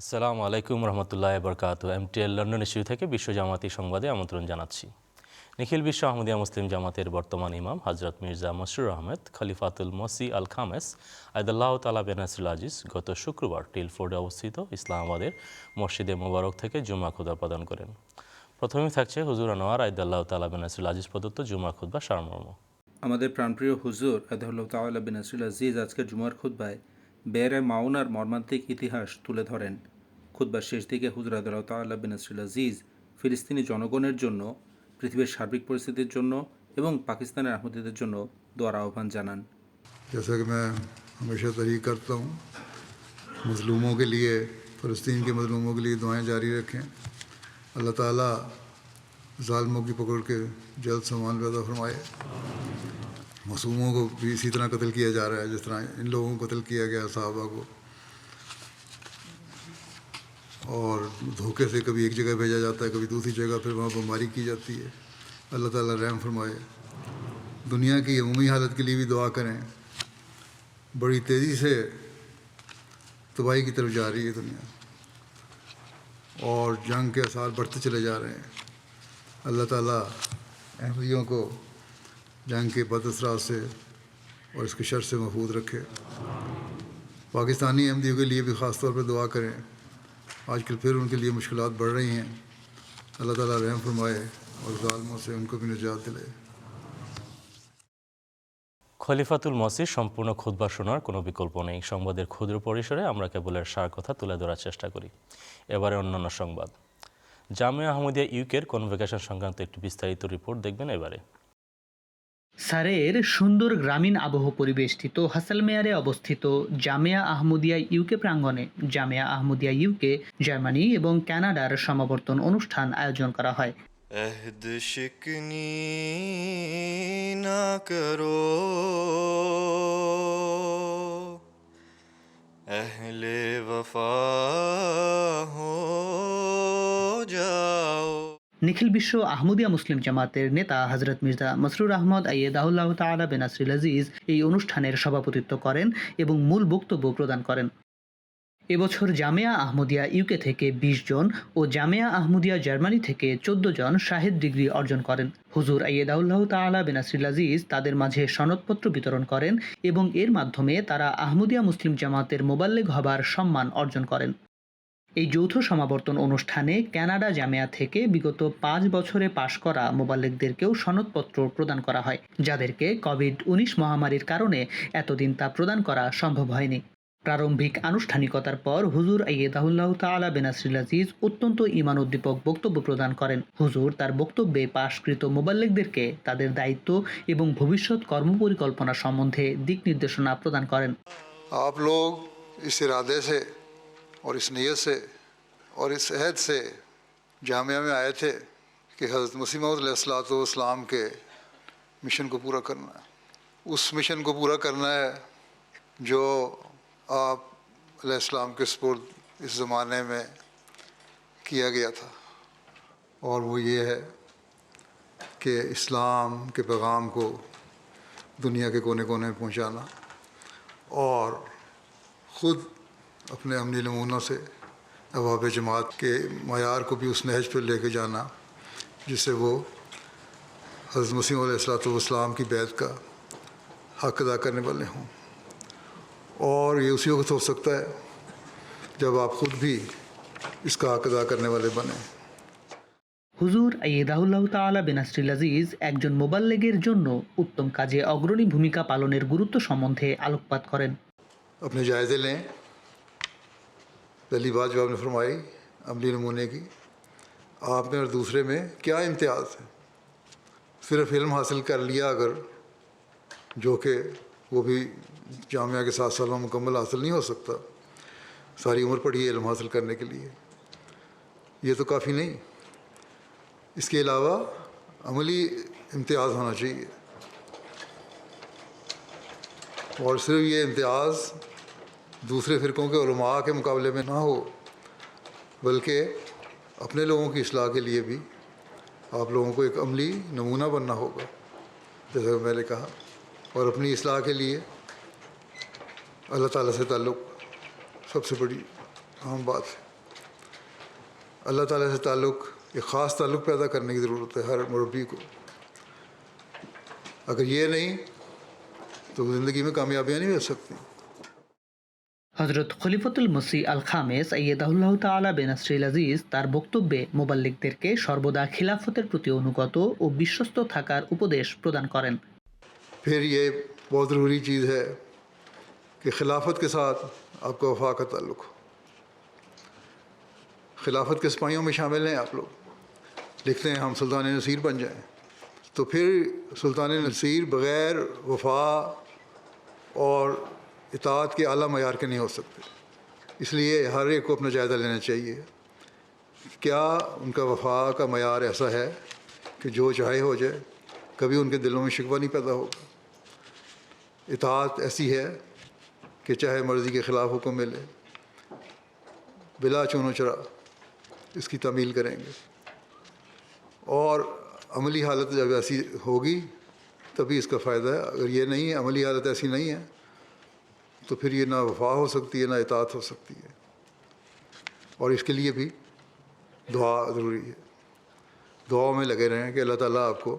আসসালামু আলাইকুম রহমতুল্লাহ বরকাত এমটিএল লন্ডন ইস্যু থেকে বিশ্ব জামাতি সংবাদে আমন্ত্রণ জানাচ্ছি। নিখিল বিশ্ব আহমদিয়া মুসলিম জামাতের বর্তমান ইমাম হজরত মির্জা মসরুর আহমেদ, খলিফাতুল মসি আল খামেস আয়দুল্লাহ তালা বেনাসুল আজিজ গত শুক্রবার টিলফোর্ডে অবস্থিত ইসলামাবাদের মসজিদে মোবারক থেকে জুমা খুদা প্রদান করেন। প্রথমেই থাকছে হুজুর আনোয়ার, আয়দুল্লাহ তালা বেনাসুল আজিজ প্রদত্ত জুমা খুদ্া সারমর্ম। আমাদের প্রাণপ্রিয় হুজুর আদাহুল্লাহ তাওয়াল্লা বিন আসরুল আজিজ আজকের জুমার খুদ্বায় বেরে মাউনার মর্মান্তিক ইতিহাস তুলে ধরেন খুদ্বার শেষ দিকে হুজুর আদাল্লাহ তাওয়াল্লা বিন আসরুল আজিজ ফিলিস্তিনি জনগণের জন্য পৃথিবীর সার্বিক পরিস্থিতির জন্য এবং পাকিস্তানের আহমদীদের জন্য দোয়ার আহ্বান জানান जैसा कि मैं हमेशा तरीक करता हूँ मज़लूमों के लिए फ़लस्तीन के मज़लूमों के लिए दुआएं जारी रखें अल्लाह ताला ालमों की पकड़ के जल्द सामान पैदा फरमाए معصوموں کو بھی اسی طرح قتل کیا جا رہا ہے، جس طرح ان لوگوں کو قتل کیا گیا، صحابہ کو۔ اور دھوکے سے کبھی ایک جگہ بھیجا جاتا ہے، کبھی دوسری جگہ، پھر وہاں بمباری کی جاتی ہے۔ اللہ تعالیٰ رحم فرمائے۔ دنیا کی عمومی حالت کے لیے بھی دعا کریں۔ بڑی تیزی سے تباہی کی طرف جا رہی ہے دنیا۔ اور جنگ کے اثار بڑھتے چلے جا رہے ہیں۔ اللہ تعالیٰ احمدیوں کو جنگ کے بد اثرات سے اور اس کے شر سے محفوظ رکھے پاکستانی احمدیوں کے لیے بھی خاص طور پر دعا کریں آج کل پھر ان کے لیے مشکلات بڑھ رہی ہیں اللہ تعالیٰ رحم فرمائے اور ظالموں سے ان کو بھی نجات دلائے খলিফাতুল মসির সম্পূর্ণ খুদ্া শোনার কোনো বিকল্প নেই সংবাদের ক্ষুদ্র পরিসরে আমরা কেবলের সার কথা তুলে ধরার চেষ্টা করি এবারে অন্যান্য সংবাদ জামে আহমদিয়া ইউকের কনভোকেশন সংক্রান্ত একটি বিস্তারিত রিপোর্ট দেখবেন এবারে সারের সুন্দর গ্রামীণ আবহ পরিবেষ্টিত হাসালমেয়ারে অবস্থিত জামেয়া আহমদিয়া ইউকে প্রাঙ্গণে জামেয়া আহমদিয়া ইউকে জার্মানি এবং কানাডার সমাবর্তন অনুষ্ঠান আয়োজন করা হয়। নিখিল বিশ্ব আহমদিয়া মুসলিম জামাতের নেতা হজরত মির্জা মসরুর আহমদ আইয়েদাহুল্লাহ তালা বিন আসরিল আজিজ এই অনুষ্ঠানের সভাপতিত্ব করেন এবং মূল বক্তব্য প্রদান করেন। এবছর জামিয়া আহমদিয়া ইউকে থেকে ২০ জন ও জামিয়া আহমদিয়া জার্মানি থেকে চোদ্দ জন শাহেদ ডিগ্রি অর্জন করেন। হুজুর আইয়েদাউল্লাহ তালা বিন আসরিল আজিজ তাদের মাঝে সনদপত্র বিতরণ করেন এবং এর মাধ্যমে তারা আহমদিয়া মুসলিম জামাতের মোবাল্লেগ হবার সম্মান অর্জন করেন। এই যৌথ সমাবর্তন অনুষ্ঠানে কানাডা জামিয়া থেকে বিগত পাঁচ বছরে পাশ করা মোবাল্লিকদেরকেও সনদপত্র প্রদান করা হয়, যাদেরকে কোভিড উনিশ মহামারীর কারণে এতদিন তা প্রদান করা সম্ভব হয়নি। প্রারম্ভিক আনুষ্ঠানিকতার পর হুজুর আইয়েদাহুল্লাহ তালা বেনাসরিল আজিজ অত্যন্ত ইমান উদ্দীপক বক্তব্য প্রদান করেন। হুজুর তার বক্তব্যে পাশকৃত মোবাল্লিকদেরকে তাদের দায়িত্ব এবং ভবিষ্যৎ কর্মপরিকল্পনা সম্বন্ধে দিক নির্দেশনা প্রদান করেন। اور اس نیت سے اور اس عہد سے جامعہ میں آئے تھے کہ حضرت مسیمہ علیہ السلاۃ والسلام کے مشن کو پورا کرنا ہے۔ اس مشن کو پورا کرنا ہے جو آپ علیہ السلام کے سپرد اس زمانے میں کیا گیا تھا۔ اور وہ یہ ہے کہ اسلام کے پیغام کو دنیا کے کونے کونے پہنچانا اور خود اپنے عملی نمونوں سے اباب جماعت کے معیار کو بھی اس نہج پہ لے کے جانا جس سے وہ حضرت مسیم علیہ السلاۃ والسلام کی بیت کا حق ادا کرنے والے ہوں۔ اور یہ اسی وقت ہو سکتا ہے جب آپ خود بھی اس کا حق ادا کرنے والے بنیں۔ হুজুর আইদাহুল্লাহ তালা বেনাসরিল আজিজ একজন মোবাল্লেগের জন্য উত্তম কাজে অগ্রণী ভূমিকা شامن تھے সম্বন্ধে پات کریں اپنے جائزے لیں۔ پہلی بات جو آپ نے فرمائی، عملی نمونے کی، آپ میں اور دوسرے میں کیا امتیاز ہے صرف علم حاصل کر لیا اگر جو کہ وہ بھی جامعہ کے ساتھ سال میں مکمل حاصل نہیں ہو سکتا، ساری عمر پڑھی ہے علم حاصل کرنے کے لیے۔ یہ تو کافی نہیں۔ اس کے علاوہ عملی امتیاز ہونا چاہیے۔ اور صرف یہ امتیاز دوسرے فرقوں کے علماء کے مقابلے میں نہ ہو، بلکہ اپنے لوگوں کی اصلاح کے لیے بھی آپ لوگوں کو ایک عملی نمونہ بننا ہوگا جیسا میں نے کہا۔ اور اپنی اصلاح کے لیے اللہ تعالیٰ سے تعلق سب سے بڑی اہم بات ہے۔ اللہ تعالیٰ سے تعلق، ایک خاص تعلق پیدا کرنے کی ضرورت ہے ہر مربی کو۔ اگر یہ نہیں، تو زندگی میں کامیابیاں نہیں ہو سکتیں হজরত খলিফতুল মসি আল খামেস আইয়েদাহুল্লাহ তালা বেনাসরিল আজিজ তার বক্তব্যে মোবাল্লিকদেরকে সর্বদা খিলাফতের প্রতি অনুগত ও বিশ্বস্ত থাকার উপদেশ প্রদান করেন। پھر یہ بہت ضروری چیز ہے کہ خلافت کے ساتھ آپ کا وفا کا تعلق ہو خلافت کے سپاہیوں میں شامل ہیں آپ لوگ। لکھتے ہیں ہم سلطان نصیر بن جائیں۔ تو پھر سلطان نصیر بغیر وفا اور اطاعت کے اعلیٰ معیار کے نہیں ہو سکتے۔ اس لیے ہر ایک کو اپنا جائزہ لینا چاہیے۔ کیا ان کا وفا کا معیار ایسا ہے کہ جو چاہے ہو جائے، کبھی ان کے دلوں میں شکوہ نہیں پیدا ہوگا؟ اطاعت ایسی ہے کہ چاہے مرضی کے خلاف حکم ملے، بلا چون و چرا اس کی تعمیل کریں گے۔ اور عملی حالت جب ایسی ہوگی، تبھی اس کا فائدہ ہے۔ اگر یہ نہیں ہے، عملی حالت ایسی نہیں ہے تو پھر یہ نہ وفا ہو سکتی ہے نہ اطاعت ہو سکتی ہے۔ اور اس کے لیے بھی دعا ضروری ہے۔ دعا میں لگے رہیں کہ اللہ تعالیٰ آپ کو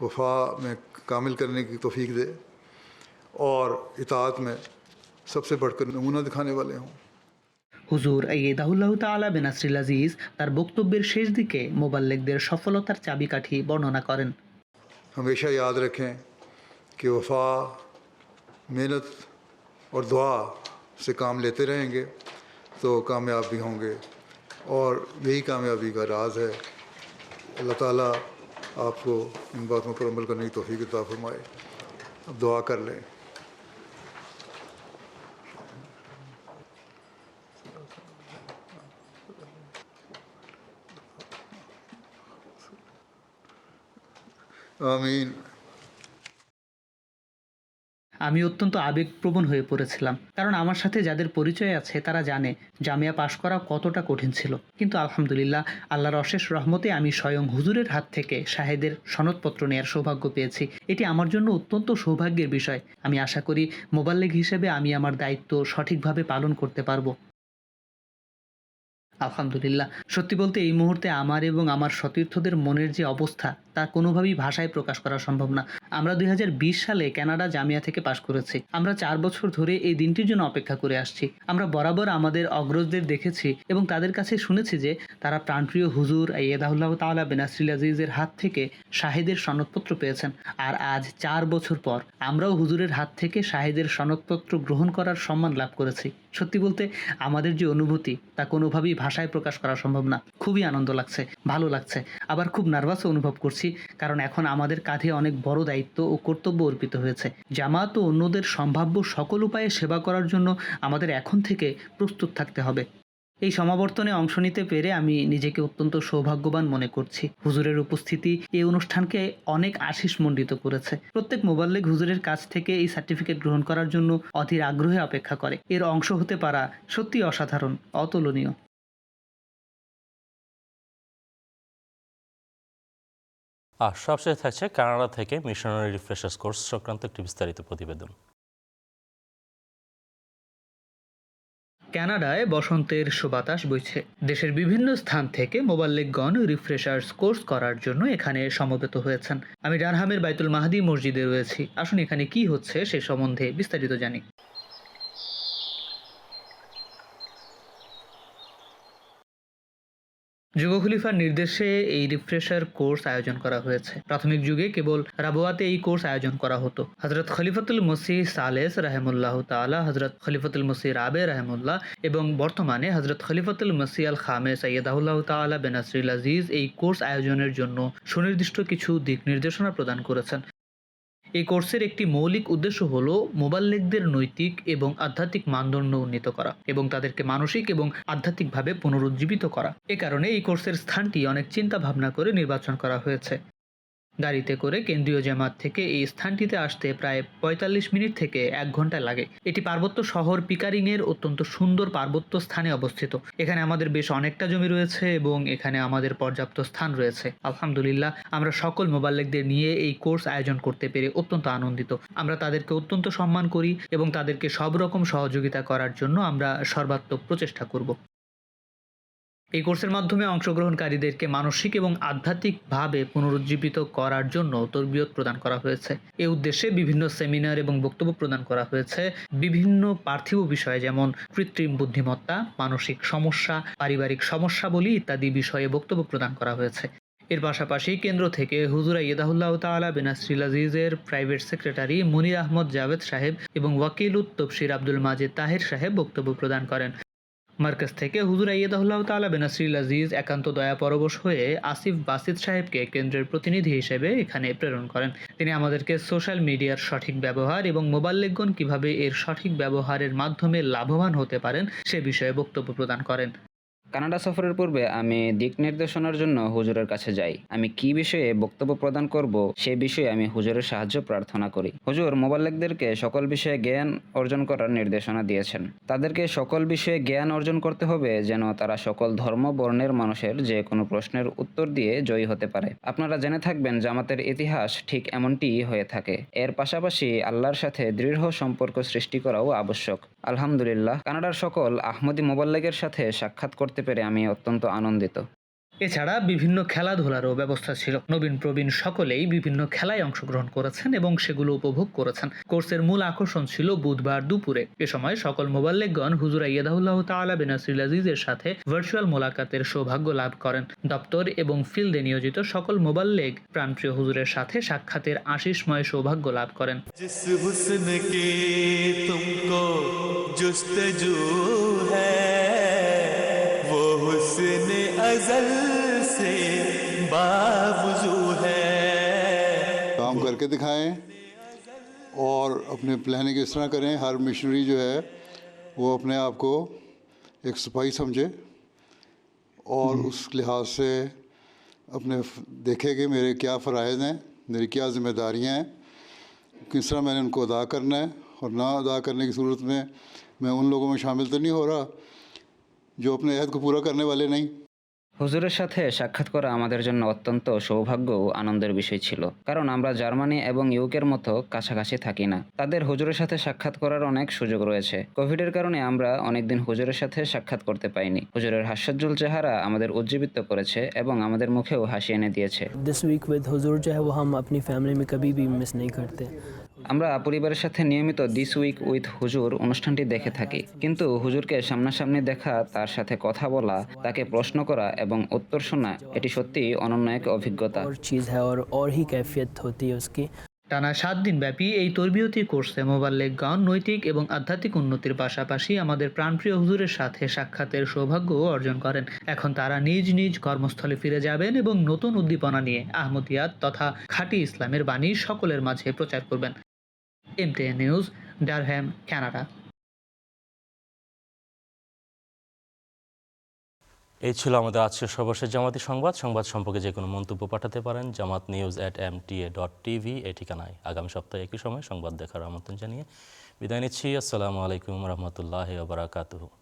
وفا میں کامل کرنے کی توفیق دے۔ اور اطاعت میں سب سے بڑھ کر نمونہ دکھانے والے ہوں۔ হুজুর ঈদা উল্লাহ তালা বেনাসরিল আজিজ তার مبلک دیر দিকে মোবাল্লেকদের সফলতার চাবিকাঠি বর্ণনা کرن۔ ہمیشہ یاد رکھیں کہ وفا محنت اور دعا سے کام لیتے رہیں گے تو کامیاب بھی ہوں گے اور یہی کامیابی کا راز ہے۔ اللہ تعالیٰ آپ کو ان باتوں پر عمل کرنے کی توفیق عطا فرمائے۔ اب دعا کر لیں۔ آمین۔ আমি অত্যন্ত আবেগপ্রবণ হয়ে পড়েছিলাম। কারণ আমার সাথে যাদের পরিচয় আছে, তারা জানে জামিয়া পাশ করা কতটা কঠিন ছিল। কিন্তু আলহামদুলিল্লাহ, আল্লাহর অশেষ রহমতে আমি স্বয়ং হুজুরের হাত থেকে শাহেদের সনদপত্র নেয়ার সৌভাগ্য পেয়েছি। এটি আমার জন্য অত্যন্ত সৌভাগ্যের বিষয়। আমি আশা করি, মোবাল্লিক হিসেবে আমি আমার দায়িত্ব সঠিকভাবে পালন করতে পারব। আলহামদুলিল্লাহ। সত্যি বলতে এই মুহূর্তে আমার এবং আমার সতীর্থদের মনের যে অবস্থা, তা কোনোভাবেই ভাষায় প্রকাশ করা সম্ভব না। আমরা দুই হাজার বিশ সালে কানাডা জামিয়া থেকে পাশ করেছি। আমরা চার বছর ধরে এই দিনটির জন্য অপেক্ষা করে আসছি। আমরা বরাবর আমাদের অগ্রজদের দেখেছি এবং তাদের কাছে শুনেছি যে তারা প্রাণপ্রিয় হুজুর ইয়েদাহুল্লাহ তাআলা বেনাসরিল আজিজের হাত থেকে শাহেদের সনদপত্র পেয়েছেন। আর আজ চার বছর পর আমরাও হুজুরের হাত থেকে শাহেদের সনদপত্র গ্রহণ করার সম্মান লাভ করেছি। সত্যি বলতে আমাদের যে অনুভূতি, তা কোনোভাবেই ভাষায় প্রকাশ করা সম্ভব না। খুবই আনন্দ লাগছে, ভালো লাগছে। আবার খুব নার্ভাসও অনুভব করছি, কারণ এখন আমাদের কাঁধে অনেক বড় দায়িত্ব ও কর্তব্য অর্পিত হয়েছে। জামাত ও অন্যদের সম্ভাব্য সকল উপায়ে সেবা করার জন্য আমাদের এখন থেকে প্রস্তুত থাকতে হবে। এই সমাবর্তনে অংশ নিতে পেরে আমি নিজেকে অত্যন্ত সৌভাগ্যবান মনে করছি। হুজুরের উপস্থিতি এই অনুষ্ঠানকে অনেক আশিস মণ্ডিত করেছে। প্রত্যেক মোবাল্লেগ হুজুরের কাছ থেকে এই সার্টিফিকেট গ্রহণ করার জন্য অধীর আগ্রহে অপেক্ষা করে। এর অংশ হতে পারা সত্যি অসাধারণ, অতুলনীয়। আর সবশেষে থাকছে কানাডা থেকে মিশনারি রিফ্রেশার্স কোর্স সংক্রান্ত একটি বিস্তারিত প্রতিবেদন। কানাডায় বসন্তের সুবাতাস বইছে। দেশের বিভিন্ন স্থান থেকে মোবাল্লিকগণ রিফ্রেশার্স কোর্স করার জন্য এখানে সমবেত হয়েছেন। আমি ডানহামের বাইতুল মাহাদি মসজিদে রয়েছি। আসুন এখানে কি হচ্ছে সে সম্বন্ধে বিস্তারিত জানি। যুগ খলিফার নির্দেশে এই রিফ্রেশার কোর্স আয়োজন করা হয়েছে। প্রাথমিক যুগে কেবল রাবোয়াতে এই কোর্স আয়োজন করা হতো। হজরত খলিফাতুল মসি সালেস রাহেমুল্লাহ তালা হজরত খলিফাতুল মসি রাবে রাহেমুল্লাহ এবং বর্তমানে হজরত খলিফাতুল মসি আল খামে সৈয়দাহুল্লাহ তালা বেনাসরিল আজিজ এই কোর্স আয়োজনের জন্য সুনির্দিষ্ট কিছু দিক নির্দেশনা প্রদান করেছেন। এই কোর্সের একটি মৌলিক উদ্দেশ্য হল মোবাল্লিকদের নৈতিক এবং আধ্যাত্মিক মানদণ্ড উন্নীত করা এবং তাদেরকে মানসিক এবং আধ্যাত্মিকভাবে পুনরুজ্জীবিত করা। এ কারণে এই কোর্সের স্থানটি অনেক চিন্তা ভাবনা করে নির্বাচন করা হয়েছে। গাড়িতে করে কেন্দ্রীয় জামাত থেকে এই স্থানটিতে আসতে প্রায় পঁয়তাল্লিশ মিনিট থেকে এক ঘণ্টা লাগে। এটি পার্বত্য শহর পিকারিং এর অত্যন্ত সুন্দর পার্বত্য স্থানে অবস্থিত। এখানে আমাদের বেশ অনেকটা জমি রয়েছে এবং এখানে আমাদের পর্যাপ্ত স্থান রয়েছে। আলহামদুলিল্লাহ, আমরা সকল মোবাল্লিকদের নিয়ে এই কোর্স আয়োজন করতে পেরে অত্যন্ত আনন্দিত। আমরা তাদেরকে অত্যন্ত সম্মান করি এবং তাদেরকে সব রকম সহযোগিতা করার জন্য আমরা সর্বাত্মক প্রচেষ্টা করব। এই কোর্সের মাধ্যমে অংশগ্রহণকারীদেরকে মানসিক এবং আধ্যাত্মিকভাবে পুনরুজ্জীবিত করার জন্য তরবিয়ত প্রদান করা হয়েছে। এই উদ্দেশ্যে বিভিন্ন সেমিনার এবং বক্তব্য প্রদান করা হয়েছে। বিভিন্ন পার্থিব বিষয়ে যেমন কৃত্রিম বুদ্ধিমত্তা, মানসিক সমস্যা, পারিবারিক সমস্যাবলী ইত্যাদি বিষয়ে বক্তব্য প্রদান করা হয়েছে। এর পাশাপাশি কেন্দ্র থেকে হুজুরা ইয়েদাহুল্লাহ তালা বেনাসরিল আজিজের প্রাইভেট সেক্রেটারি মুনির আহমদ জাভেদ সাহেব এবং ওয়াকিল উত তফসির আব্দুল মাজেদ তাহের সাহেব বক্তব্য প্রদান করেন। মার্কাজ থেকে হুজুর আইয়াদাহুল্লাহ তালা বেনাসরিল আজিজ একান্ত দয়া পরবশ হয়ে আসিফ বাসিদ সাহেবকে কেন্দ্রের প্রতিনিধি হিসেবে এখানে প্রেরণ করেন। তিনি আমাদেরকে সোশ্যাল মিডিয়ার সঠিক ব্যবহার এবং মোবাল্লেগন কীভাবে এর সঠিক ব্যবহারের মাধ্যমে লাভবান হতে পারেন সে বিষয়ে বক্তব্য প্রদান করেন। কানাডা সফরের পূর্বে আমি দিক নির্দেশনার জন্য হুজুরের কাছে যাই। আমি কি বিষয়ে বক্তব্য প্রদান করব সে বিষয়ে আমি হুজুরের সাহায্য প্রার্থনা করি। হুজুর মোবাল্লেকদেরকে সকল বিষয়ে জ্ঞান অর্জন করার নির্দেশনা দিয়েছেন। তাদেরকে সকল বিষয়ে জ্ঞান অর্জন করতে হবে যেন তারা সকল ধর্ম বর্ণের মানুষের যে কোনো প্রশ্নের উত্তর দিয়ে জয়ী হতে পারে। আপনারা জেনে থাকবেন জামাতের ইতিহাস ঠিক এমনটিই হয়ে থাকে। এর পাশাপাশি আল্লাহর সাথে দৃঢ় সম্পর্ক সৃষ্টি করাও আবশ্যক। আলহামদুলিল্লাহ, কানাডার সকল আহমদি মোবাল্লেগের সাথে সাক্ষাৎ করতে পেরে আমি অত্যন্ত আনন্দিত। এছাড়া বিভিন্ন খেলাধুলারও ব্যবস্থা ছিল। নবীন প্রবীণ সকলেই বিভিন্ন খেলায় অংশগ্রহণ করেছেন এবং সেগুলো উপভোগ করেছেন। কোর্সের মূল আকর্ষণ ছিল বুধবার দুপুরে। এ সময় সকল মোবাল্লেগগণ হুজুরা ইয়েদাহুল্লাহ তাআলা বেনাসিল আজিজের সাথে ভার্চুয়াল মোলাকাতের সৌভাগ্য লাভ করেন। দপ্তর এবং ফিল্ডে নিয়োজিত সকল মোবাল্লেগ প্রাণপ্রিয় হুজুরের সাথে সাক্ষাতের আশিসময় সৌভাগ্য লাভ করেন। ازل سے باوضو ہے۔ کام کر کے دکھائیں اور اپنے پلاننگ اس طرح کریں۔ ہر مشنری جو ہے وہ اپنے آپ کو ایک سپاہی سمجھے اور اس لحاظ سے اپنے دیکھے کہ میرے کیا فرائض ہیں میری کیا ذمہ داریاں ہیں کس طرح میں نے ان کو ادا کرنا ہے۔ اور نہ ادا کرنے کی صورت میں میں ان لوگوں میں شامل تو نہیں ہو رہا جو اپنے عہد کو پورا کرنے والے نہیں۔ হুজুরের সাথে সাক্ষাৎ করা আমাদের জন্য অত্যন্ত সৌভাগ্য ও আনন্দের বিষয় ছিল কারণ আমরা জার্মানি এবং ইউকের মতো কাছাকাছি থাকি না তাদের হুজুরের সাথে সাক্ষাৎ করার অনেক সুযোগ রয়েছে কোভিডের কারণে আমরা অনেকদিন হুজুরের সাথে সাক্ষাৎ করতে পাইনি হুজুরের হাস্যোজ্জ্বল চেহারা আমাদের উজ্জীবিত করেছে এবং আমাদের মুখেও হাসি এনে দিয়েছে दिस वीक विद हुजूर जो है वो हम अपनी फैमिली में कभी भी मिस नहीं करते আমরা পরিবারের সাথে নিয়মিত দিস উইক উইথ হুজুর অনুষ্ঠানটি দেখে থাকি। কিন্তু হুজুরকে সামনাসামনি দেখা তার সাথে কথা বলা তাকে প্রশ্ন করা এবং উত্তর শোনা এটি সত্যি অনন্য এক অভিজ্ঞতা। টানা সাত দিন ব্যাপী এই তরবিয়তি কোর্সে মোবাল্লেক গান নৈতিক এবং আধ্যাত্মিক উন্নতির পাশাপাশি আমাদের প্রাণপ্রিয় হুজুরের সাথে সাক্ষাতের সৌভাগ্য অর্জন করেন। এখন তারা নিজ নিজ কর্মস্থলে ফিরে যাবেন এবং নতুন উদ্দীপনা নিয়ে আহমদিয়াত তথা খাঁটি ইসলামের বাণী সকলের মাঝে প্রচার করবেন। এমটিএন নিউজ ডারহ্যাম কানাডা এই ছিল আমাদের আজকের সর্বশেষ জামাতি সংবাদ। সংবাদ সম্পর্কে যে কোনো মন্তব্য পাঠাতে পারেন Jamaat news at M A dot TV এই ঠিকানায়। আগামী সপ্তাহে একই সময় সংবাদ দেখার আমন্ত্রণ জানিয়ে বিদায় নিচ্ছি। আসসালামু আলাইকুম রহমতুল্লাহ বারাকাতুহু।